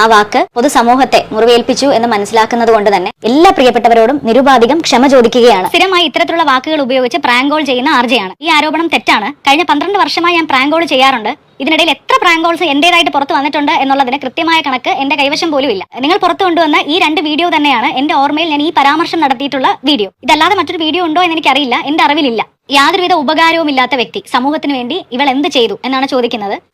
ആ വാക്ക് പൊതുസമൂഹത്തെ മുറിവേൽപ്പിച്ചു എന്ന് മനസ്സിലാക്കുന്നത് കൊണ്ട് തന്നെ എല്ലാ പ്രിയപ്പെട്ടവരോടും നിരുപാധികം ക്ഷമ ചോദിക്കുകയാണ്. സ്ഥിരമായി ഇത്തരത്തിലുള്ള വാക്കുകൾ ഉപയോഗിച്ച് പ്രാങ്ക് കോൾ ചെയ്യുന്ന ആർജയാണ് ഈ ആരോപണം തെറ്റാണ്. കഴിഞ്ഞ പന്ത്രണ്ട് വർഷമായി ഞാൻ പ്രാങ്ക് കോൾ ചെയ്യാറുണ്ട്. ഇതിനിടയിൽ എത്ര പ്രാങ്ക് കോൾസ് എന്റേതായിട്ട് പുറത്ത് വന്നിട്ടുണ്ട് എന്നുള്ളതിന് കൃത്യമായ കണക്ക് എന്റെ കൈവശം പോലും ഇല്ല. നിങ്ങൾ പുറത്തു കൊണ്ടുവന്ന ഈ രണ്ട് വീഡിയോ തന്നെയാണ് എന്റെ ഓർമ്മയിൽ ഞാൻ ഈ പരാമർശം നടത്തിയിട്ടുള്ള വീഡിയോ. ഇതല്ലാതെ മറ്റൊരു വീഡിയോ ഉണ്ടോ എന്ന് എനിക്കറിയില്ല എന്റെ അറിവിലില്ല. യാതൊരുവിധ ഉപകാരവും ഇല്ലാത്ത വ്യക്തി സമൂഹത്തിന് വേണ്ടി ഇവൾ എന്ത് ചെയ്തു എന്നാണ് ചോദിക്കുന്നത്.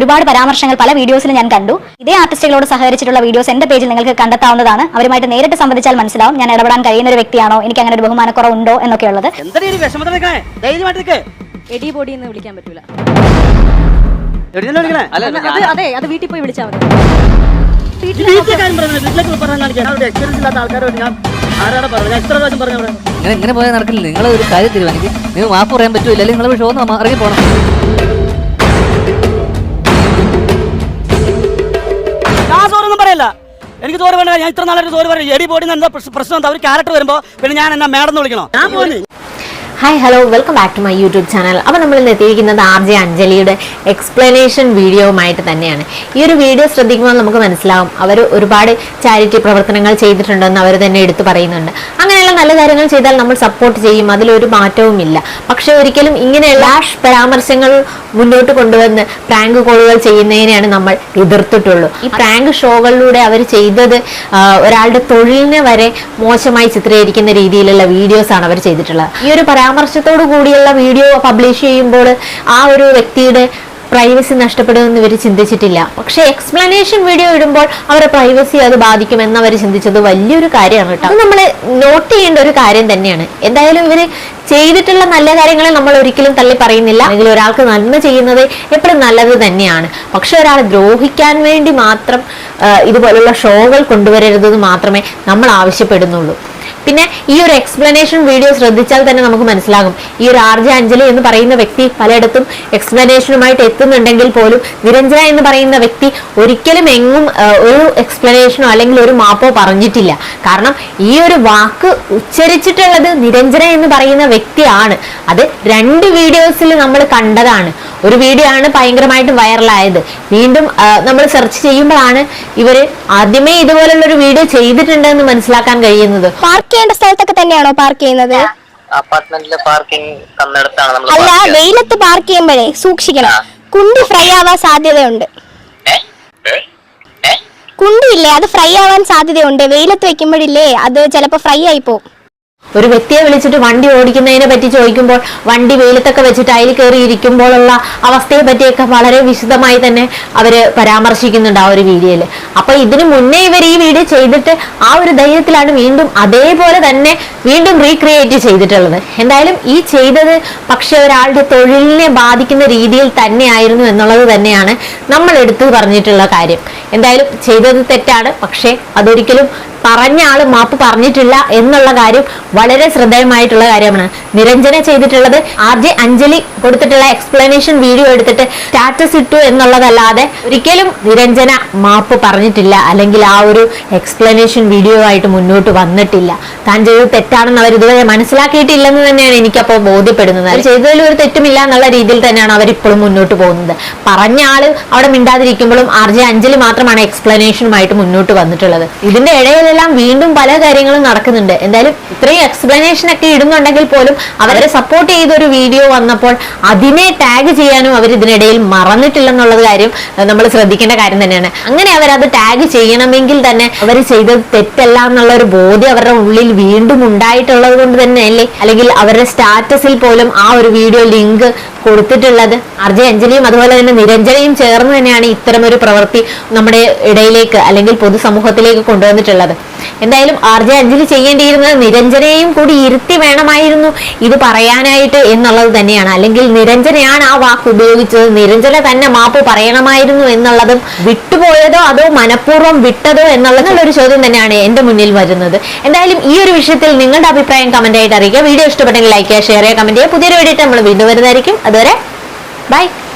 ഒരുപാട് പരാമർശങ്ങൾ പല വീഡിയോസിലും ഞാൻ കണ്ടു. ഇതേ ആർട്ടിസ്റ്റുകളോട് സഹകരിച്ചിട്ടുള്ള വീഡിയോസ് എന്റെ പേജിൽ നിങ്ങൾക്ക് കണ്ടെത്താവുന്നതാണ്. അവരുമായിട്ട് നേരിട്ട് സംബന്ധിച്ചാൽ മനസ്സിലാവും. ഞാൻ ഇടപെടാൻ കഴിയുന്ന ഒരു വ്യക്തിയാണോ? എനിക്ക് അങ്ങനെ ഒരു ബഹുമാനക്കുറവുണ്ടോ എന്നൊക്കെയുള്ളത് എന്നൊക്കെ ഉള്ളത്. എടി ബോഡി എന്ന് വിളിക്കാൻ പറ്റൂല. എവിടെ നിന്ന് വിളിക്കണേ അത് അതെ അത് വീട്ടിൽ പോയി വിളിച്ചാൽ മതി. ഇങ്ങനെ ഇങ്ങനെ പോയാൽ നടക്കില്ല. നിങ്ങൾ ഒരു കാര്യം തീരുമാനിക്കും നിങ്ങൾ മാപ്പ് പറയാൻ പറ്റൂല. അല്ലെങ്കിൽ നിങ്ങൾ ഷോ ഒന്ന് ഇറങ്ങി പോകണം എനിക്ക് തോറ് വേണ്ട ഞാൻ ഇത്ര നാളായിട്ട് തോറ് പറയും. എടി പോടി എന്താ പ്രശ്നം? എന്താ? ഒരു ക്യാരക്ടർ വരുമ്പോ പിന്നെ ഞാൻ എന്നാ മേഡം എന്ന് വിളിക്കണോ? ഞാൻ പോയി hi hello welcome back to my YouTube channel അപ്പോൾ നമ്മൾ ഇന്ന് എത്തിയിരിക്കുന്നത് ആർ ജെ അഞ്ജലിയുടെ എക്സ്പ്ലനേഷൻ വീഡിയോവുമായിട്ട് തന്നെയാണ്. ഈ ഒരു വീഡിയോ ശ്രദ്ധിക്കുമ്പോൾ നമുക്ക് മനസ്സിലാവും. അവർ ഒരുപാട് ചാരിറ്റി പ്രവർത്തനങ്ങൾ ചെയ്തിട്ടുണ്ടെന്ന് അവർ തന്നെ എടുത്തു പറയുന്നുണ്ട്. അങ്ങനെയുള്ള നല്ല കാര്യങ്ങൾ ചെയ്താൽ നമ്മൾ സപ്പോർട്ട് ചെയ്യും. അതിലൊരു മാറ്റവുമില്ല പക്ഷേ ഒരിക്കലും ഇങ്ങനെയുള്ള പരാമർശങ്ങൾ മുന്നോട്ട് കൊണ്ടുവന്ന് പ്രാങ്ക് കോളുകൾ ചെയ്യുന്നതിനെയാണ് നമ്മൾ എതിർത്തിട്ടുള്ളൂ. ഈ പ്രാങ്ക് ഷോകളിലൂടെ അവർ ചെയ്തത് ഒരാളുടെ തൊഴിലിനെ വരെ മോശമായി ചിത്രീകരിക്കുന്ന രീതിയിലുള്ള വീഡിയോസാണ് അവർ ചെയ്തിട്ടുള്ളത്. ഈ ഒരു പരാമർശത്തോടു കൂടിയുള്ള വീഡിയോ പബ്ലിഷ് ചെയ്യുമ്പോൾ ആ ഒരു വ്യക്തിയുടെ പ്രൈവസി നഷ്ടപ്പെടുമെന്ന് ഇവർ ചിന്തിച്ചിട്ടില്ല. പക്ഷേ എക്സ്പ്ലനേഷൻ വീഡിയോ ഇടുമ്പോൾ അവരെ പ്രൈവസി അത് ബാധിക്കുമെന്ന് അവർ ചിന്തിച്ചത് വലിയൊരു കാര്യമാണ് കേട്ടോ. നമ്മൾ നോട്ട് ചെയ്യേണ്ട ഒരു കാര്യം തന്നെയാണ്. എന്തായാലും ഇവർ ചെയ്തിട്ടുള്ള നല്ല കാര്യങ്ങളെ നമ്മൾ ഒരിക്കലും തള്ളി പറയുന്നില്ല. അല്ലെങ്കിൽ ഒരാൾക്ക് നന്മ ചെയ്യുന്നത് എപ്പോഴും നല്ലത് തന്നെയാണ്. പക്ഷെ ഒരാളെ ദ്രോഹിക്കാൻ വേണ്ടി മാത്രം ഇതുപോലുള്ള ഷോകൾ കൊണ്ടുവരരുതെന്ന് മാത്രമേ നമ്മൾ ആവശ്യപ്പെടുന്നുള്ളൂ. പിന്നെ ഈ ഒരു എക്സ്പ്ലനേഷൻ വീഡിയോ ശ്രദ്ധിച്ചാൽ തന്നെ നമുക്ക് മനസ്സിലാകും. ഈ ഒരു ആർ ജെ അഞ്ജലി എന്ന് പറയുന്ന വ്യക്തി പലയിടത്തും എക്സ്പ്ലനേഷനുമായിട്ട് എത്തുന്നുണ്ടെങ്കിൽ പോലും നിരഞ്ജന എന്ന് പറയുന്ന വ്യക്തി ഒരിക്കലും എങ്ങും ഒരു എക്സ്പ്ലനേഷനോ അല്ലെങ്കിൽ ഒരു മാപ്പോ പറഞ്ഞിട്ടില്ല. കാരണം ഈ ഒരു വാക്ക് ഉച്ചരിച്ചിട്ടുള്ളത് നിരഞ്ജന എന്ന് പറയുന്ന വ്യക്തിയാണ്. അത് രണ്ട് വീഡിയോസിൽ നമ്മൾ കണ്ടതാണ്. ഒരു വീഡിയോ ആണ് ഭയങ്കരമായിട്ട് വൈറലായത് വീണ്ടും നമ്മൾ സെർച്ച് ചെയ്യുമ്പോഴാണ് ഇവർ ആദ്യമേ ഇതുപോലുള്ള ഒരു വീഡിയോ ചെയ്തിട്ടുണ്ടെന്ന് മനസ്സിലാക്കാൻ കഴിയുന്നത്. പാർക്ക് ചെയ്യേണ്ട സ്ഥലത്തൊക്കെ തന്നെയാണോ പാർക്ക് ചെയ്യുന്നത്? അപ്പാർട്ട്മെന്റിലെ പാർക്കിംഗ് തന്നിടത്താണ് നമ്മൾ അല്ല വെയിലത്ത് പാർക്ക് ചെയ്യുമ്പോഴേ സൂക്ഷിക്കണം. കുണ്ടി ഫ്രൈ ആവാൻ സാധ്യതയുണ്ട്. കുണ്ടിയില്ലേ അത് ഫ്രൈ ആവാൻ സാധ്യതയുണ്ട്. വെയിലത്ത് വെക്കുമ്പോഴില്ലേ അത് ചിലപ്പോ ഫ്രൈ ആയി പോകും. ഒരു വ്യക്തിയെ വിളിച്ചിട്ട് വണ്ടി ഓടിക്കുന്നതിനെ പറ്റി ചോദിക്കുമ്പോൾ വണ്ടി വെയിലത്തൊക്കെ വെച്ചിട്ട് അതിൽ കയറി ഇരിക്കുമ്പോഴുള്ള അവസ്ഥയെ പറ്റിയൊക്കെ വളരെ വിശദമായി തന്നെ അവർ പരാമർശിക്കുന്നുണ്ട് ആ ഒരു വീഡിയോയിൽ അപ്പൊ ഇതിനു മുന്നേ ഇവർ ഈ വീഡിയോ ചെയ്തിട്ട് ആ ഒരു ധൈര്യത്തിലാണ് വീണ്ടും അതേപോലെ തന്നെ വീണ്ടും റീക്രിയേറ്റ് ചെയ്തിട്ടുള്ളത്. എന്തായാലും ഈ ചെയ്തത് പക്ഷെ ഒരാളുടെ തൊഴിലിനെ ബാധിക്കുന്ന രീതിയിൽ തന്നെയായിരുന്നു എന്നുള്ളത് തന്നെയാണ് നമ്മൾ എടുത്തു പറഞ്ഞിട്ടുള്ള കാര്യം. എന്തായാലും ചെയ്തത് തെറ്റാണ്. പക്ഷേ അതൊരിക്കലും പറഞ്ഞ ആൾ മാപ്പ് പറഞ്ഞിട്ടില്ല എന്നുള്ള കാര്യം വളരെ ശ്രദ്ധേയമായിട്ടുള്ള കാര്യമാണ്. നിരഞ്ജന ചെയ്തിട്ടുള്ളത് ജെ അഞ്ജലി കൊടുത്തിട്ടുള്ള എക്സ്പ്ലനേഷൻ വീഡിയോ എടുത്തിട്ട് സ്റ്റാറ്റസ് ഇട്ടു എന്നുള്ളതല്ലാതെ ഒരിക്കലും നിരഞ്ജന മാപ്പ് പറഞ്ഞിട്ടില്ല. അല്ലെങ്കിൽ ആ ഒരു എക്സ്പ്ലനേഷൻ വീഡിയോ ആയിട്ട് മുന്നോട്ട് വന്നിട്ടില്ല. താൻ ചെയ്തത് തെറ്റാണെന്ന് അവർ ഇതുവരെ മനസ്സിലാക്കിയിട്ടില്ലെന്ന് തന്നെയാണ് എനിക്കപ്പോൾ ബോധ്യപ്പെടുന്നത്. അവർ ചെയ്തതിൽ ഒരു തെറ്റുമില്ല എന്നുള്ള രീതിയിൽ തന്നെയാണ് അവർ ഇപ്പോഴും മുന്നോട്ട് പോകുന്നത്. പറഞ്ഞ ആൾ അവിടെ മിണ്ടാതിരിക്കുമ്പോഴും ആർ ജെ അഞ്ജലി മാത്രം മാത്രമാണ് എക്സ്പ്ലനേഷനുമായിട്ട് മുന്നോട്ട് വന്നിട്ടുള്ളത്. ഇതിന്റെ ഇടയിലെല്ലാം വീണ്ടും പല കാര്യങ്ങളും നടക്കുന്നുണ്ട്. എന്തായാലും ഇത്രയും എക്സ്പ്ലനേഷൻ ഒക്കെ ഇടുന്നുണ്ടെങ്കിൽ പോലും അവരെ സപ്പോർട്ട് ചെയ്ത ഒരു വീഡിയോ വന്നപ്പോൾ അതിനെ ടാഗ് ചെയ്യാനും അവർ ഇതിനിടയിൽ മറന്നിട്ടില്ലെന്നുള്ളത് കാര്യം നമ്മൾ ശ്രദ്ധിക്കേണ്ട കാര്യം തന്നെയാണ്. അങ്ങനെ അവരത് ടാഗ് ചെയ്യണമെങ്കിൽ തന്നെ അവർ ചെയ്തത് തെറ്റല്ല എന്നുള്ള ഒരു ബോധ്യം അവരുടെ ഉള്ളിൽ വീണ്ടും ഉണ്ടായിട്ടുള്ളത് കൊണ്ട് തന്നെ അല്ലേ? അല്ലെങ്കിൽ അവരുടെ സ്റ്റാറ്റസിൽ പോലും ആ ഒരു വീഡിയോ ലിങ്ക് കൊടുത്തിട്ടുള്ളത്. അർജയ് അഞ്ജലിയും അതുപോലെ തന്നെ നിരഞ്ജനയും ചേർന്ന് തന്നെയാണ് ഇത്തരം ഒരു പ്രവൃത്തി നമ്മുടെ ഇടയിലേക്ക് അല്ലെങ്കിൽ പൊതുസമൂഹത്തിലേക്ക് കൊണ്ടുവന്നിട്ടുള്ളത്. എന്തായാലും ആർ ജെ അഞ്ജലി ചെയ്യേണ്ടിയിരുന്നത് നിരഞ്ജനയും കൂടി ഇരുത്തി വേണമായിരുന്നു. ഇത് പറയാനായിട്ട് എന്നുള്ളത് തന്നെയാണ്. അല്ലെങ്കിൽ നിരഞ്ജനയാണ് ആ വാക്ക് ഉപയോഗിച്ചത്. നിരഞ്ജന തന്നെ മാപ്പ് പറയണമായിരുന്നു എന്നുള്ളതും വിട്ടുപോയതോ അതോ മനഃപൂർവം വിട്ടതോ എന്നുള്ളത് ഒരു ചോദ്യം തന്നെയാണ് എന്റെ മുന്നിൽ വരുന്നത്. എന്തായാലും ഈ ഒരു വിഷയത്തിൽ നിങ്ങളുടെ അഭിപ്രായം കമന്റ് ആയിട്ട് അറിയിക്കുക. വീഡിയോ ഇഷ്ടപ്പെട്ടെങ്കിൽ ലൈക്ക് ചെയ്യുക ഷെയർ ചെയ്യുക കമന്റ് ചെയ്യുക. പുതിയൊരു വീഡിയോ നമ്മൾ വീണ്ടും വരുന്നതായിരിക്കും. അതുവരെ ബൈ.